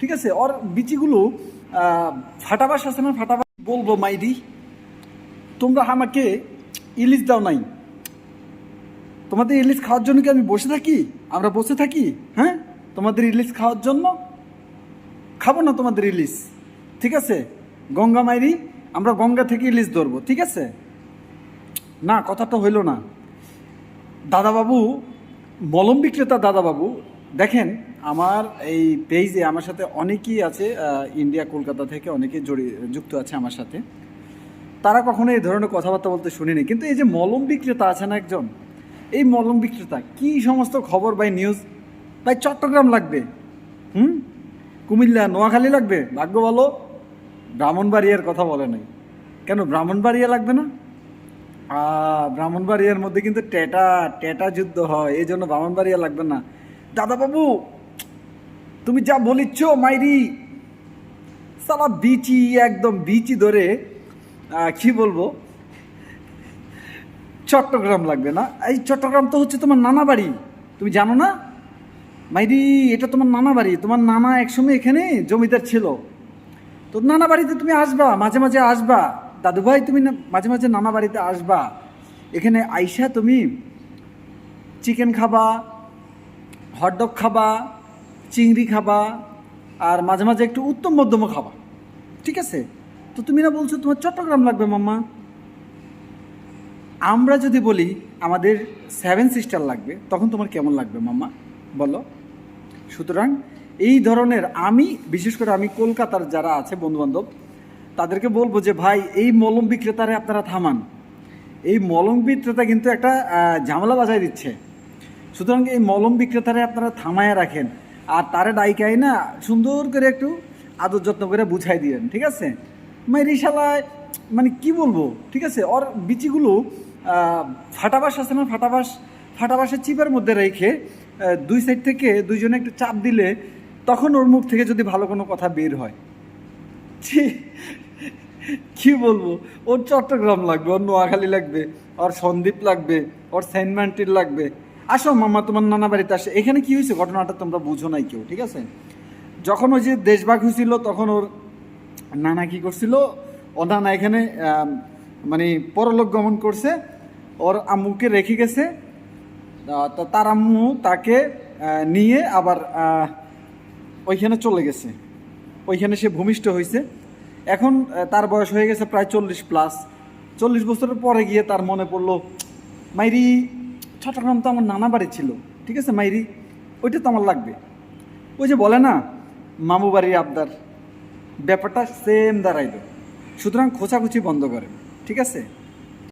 ঠিক আছে? ওর বিচিগুলো ফাটাবাস আছে না? ফাটাবাস? বলব, মাইরি, তোমরা আমাকে ইলিশ দাও নাই। তোমাদের ইলিশ খাওয়ার জন্য কি আমি বসে থাকি? আমরা বসে থাকি? হ্যাঁ? তোমাদের ইলিশ খাওয়ার জন্য? খাব না তোমাদের ইলিশ। ঠিক আছে? গঙ্গা মাইরি, আমরা গঙ্গা থেকে ইলিশ ধরবো, ঠিক আছে? না, কথাটা হইল না। দাদাবাবু, মলম বিক্রেতা দাদাবাবু, দেখেন আমার এই পেজে আমার সাথে অনেকেই আছে ইন্ডিয়া কলকাতা থেকে অনেকেই জড়িয়ে যুক্ত আছে আমার সাথে। তারা কখনো এই ধরনের কথাবার্তা বলতে শুনিনি। কিন্তু এই যে মলম বিক্রেতা আছে না একজন, এই মলম বিক্রেতা কি সমস্ত খবর বাই নিউজ ভাই চট্টগ্রাম লাগবে। হুম? কুমিল্লা, নোয়াখালী লাগবে? ভাগ্য বলো ব্রাহ্মণবাড়িয়ার কথা বলে নাই। কেন, ব্রাহ্মণবাড়িয়া লাগবে না? ব্রাহ্মণবাড়িয়ার মধ্যে কিন্তু টেটা টেটা যুদ্ধ হয়, এই জন্য ব্রাহ্মণবাড়িয়া লাগবে না। দাদা বাবু তুমি যা বলিচ্ছ, মাইরি। সালা বিচি, একদম বিচি ধরে কি বলব? চট্টগ্রাম লাগবে না। এই চট্টগ্রাম তো হচ্ছে তোমার নানা বাড়ি। তুমি জানো না? মাইরি, এটা তোমার নানা বাড়ি। তোমার নানা একসময় এখানে জমিদার ছিল। তো নানা বাড়িতে তুমি আসবা, মাঝে মাঝে আসবা। দাদু ভাই তুমি মাঝে মাঝে নানা বাড়িতে আসবা। এখানে আইসা তুমি চিকেন খাবা হটডগ খাবা চিংড়ি খাবা আর মাঝে মাঝে একটু উত্তম মধ্যমও খাবা। ঠিক আছে? তো তুমি না বলছো তোমার চট্টগ্রাম লাগবে মাম্মা। আমরা যদি বলি আমাদের সেভেন সিস্টার লাগবে, তখন তোমার কেমন লাগবে মাম্মা? বলো। সুতরাং এই ধরনের আমি, বিশেষ করে আমি কলকাতার যারা আছে, বন্ধুবান্ধব, তাদেরকে বলব যে ভাই, এই মলম বিক্রেতারে আপনারা থামান। এই মলম বিক্রেতা কিন্তু একটা ঝামেলা বাজায় দিচ্ছে। সুতরাং এই মলম বিক্রেতারে আপনারা থামায় রাখেন। আর তারে ডাইকাই না সুন্দর করে একটু আদর যত্ন করে বুঝাই দিলেন ঠিক আছে? মানে শালায় মানে কি বলব, ঠিক আছে? ওর বিচিগুলো ফাটাবাস আছে না ফাটাবাস? ফাটাবাসের চিপের মধ্যে রেখে দুই সাইড থেকে দুইজনে একটু চাপ দিলে তখন ওর মুখ থেকে যদি ভালো কোনো কথা বের হয়। কি বলব? ওর চট্টগ্রাম লাগবে, ওর নোয়াখালী লাগবে, ওর সন্দ্বীপ লাগবে, ওর সেন্ট লাগবে। আসো মামা তোমার নানা বাড়িতে আসে। এখানে কি হয়েছে? ঘটনাটা তোমরা বুঝো নাই কেউ, ঠিক আছে? যখন ওই যে দেশভাগ হয়েছিল, তখন ওর নানা কি করছিল? ও নানা এখানে মানে পরলোক গমন করছে। ওর আম্মুকে রেখে গেছে। তার আম্মু তাকে নিয়ে আবার ওইখানে চলে গেছে। ওইখানে সে ভূমিষ্ঠ হয়েছে। এখন তার বয়স হয়ে গেছে প্রায় চল্লিশ প্লাস চল্লিশ বছরের পরে গিয়ে তার মনে পড়ল, মাইরি চট্টগ্রাম তো আমার নানা বাড়ি ছিল। ঠিক আছে, মাইরি? ওইটা তো আমার লাগবে। ওই যে বলে না, মামু বাড়ির আবদার। ব্যাপারটা সেম দাঁড়াইল। সুতরাং খোঁচাখুচি বন্ধ করে। ঠিক আছে?